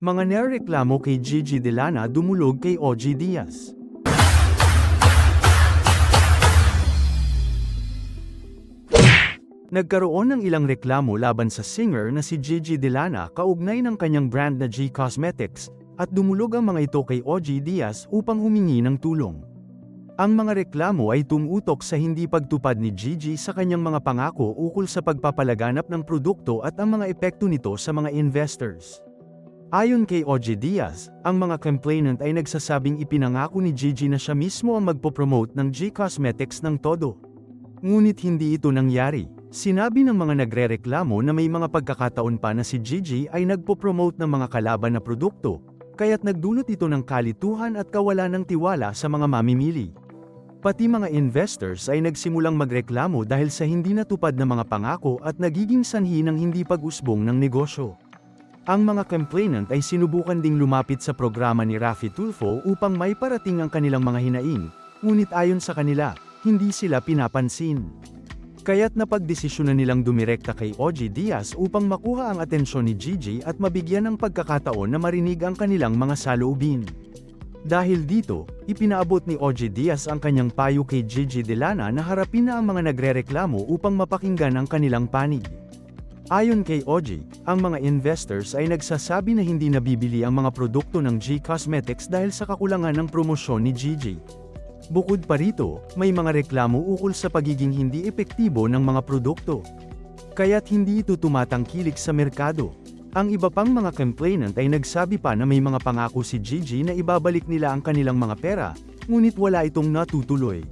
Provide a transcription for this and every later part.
Mga nereklamo kay Gigi Delana dumulog kay OG Diaz. Nagkaroon ng ilang reklamo laban sa singer na si Gigi Delana kaugnay ng kanyang brand na G Cosmetics, at dumulog ang mga ito kay OG Diaz upang humingi ng tulong. Ang mga reklamo ay tumutok sa hindi pagtupad ni Gigi sa kanyang mga pangako ukol sa pagpapalaganap ng produkto at ang mga epekto nito sa mga investors. Ayon kay OG Diaz, ang mga complainant ay nagsasabing ipinangako ni Gigi na siya mismo ang magpopromote ng G Cosmetics ng todo. Ngunit hindi ito nangyari. Sinabi ng mga nagrereklamo na may mga pagkakataon pa na si Gigi ay nagpo-promote ng mga kalaban na produkto, kaya't nagdulot ito ng kalituhan at kawalan ng tiwala sa mga mamimili. Pati mga investors ay nagsimulang magreklamo dahil sa hindi natupad na mga pangako at nagiging sanhi ng hindi pag-usbong ng negosyo. Ang mga complainant ay sinubukan ding lumapit sa programa ni Rafi Tulfo upang may parating ang kanilang mga hinaing, ngunit ayon sa kanila, hindi sila pinapansin. Kaya't napagdesisyonan nilang dumirekta kay OG Diaz upang makuha ang atensyon ni Gigi at mabigyan ng pagkakataon na marinig ang kanilang mga saloobin. Dahil dito, ipinaabot ni OG Diaz ang kanyang payo kay Gigi Delana na harapin na ang mga nagrereklamo upang mapakinggan ang kanilang panig. Ayon kay OG, ang mga investors ay nagsasabi na hindi nabibili ang mga produkto ng G Cosmetics dahil sa kakulangan ng promosyon ni Gigi. Bukod pa rito, may mga reklamo ukol sa pagiging hindi epektibo ng mga produkto. Kaya't hindi ito tumatangkilik sa merkado. Ang iba pang mga complainant ay nagsabi pa na may mga pangako si Gigi na ibabalik nila ang kanilang mga pera, ngunit wala itong natutuloy.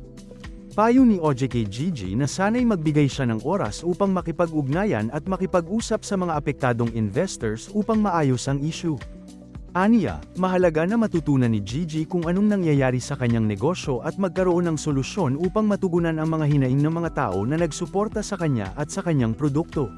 Payo ni OJ kay Gigi na sana'y magbigay siya ng oras upang makipag-ugnayan at makipag-usap sa mga apektadong investors upang maayos ang issue. Aniya, mahalaga na matutunan ni Gigi kung anong nangyayari sa kanyang negosyo at magkaroon ng solusyon upang matugunan ang mga hinaing ng mga tao na nagsuporta sa kanya at sa kanyang produkto.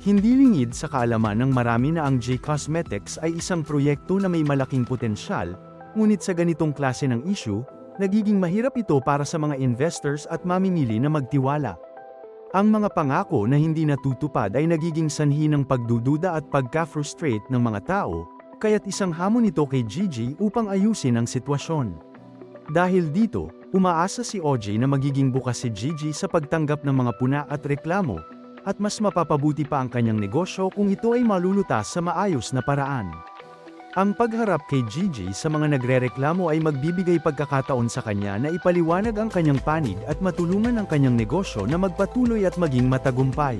Hindi lingid sa kaalaman ng marami na ang J Cosmetics ay isang proyekto na may malaking potensyal, ngunit sa ganitong klase ng issue, nagiging mahirap ito para sa mga investors at mamimili na magtiwala. Ang mga pangako na hindi natutupad ay nagiging sanhi ng pagdududa at pagka-frustrate ng mga tao, kaya't isang hamon ito kay Gigi upang ayusin ang sitwasyon. Dahil dito, umaasa si OJ na magiging bukas si Gigi sa pagtanggap ng mga puna at reklamo, at mas mapapabuti pa ang kanyang negosyo kung ito ay malulutas sa maayos na paraan. Ang pagharap kay Gigi sa mga nagrereklamo ay magbibigay pagkakataon sa kanya na ipaliwanag ang kanyang panig at matulungan ang kanyang negosyo na magpatuloy at maging matagumpay.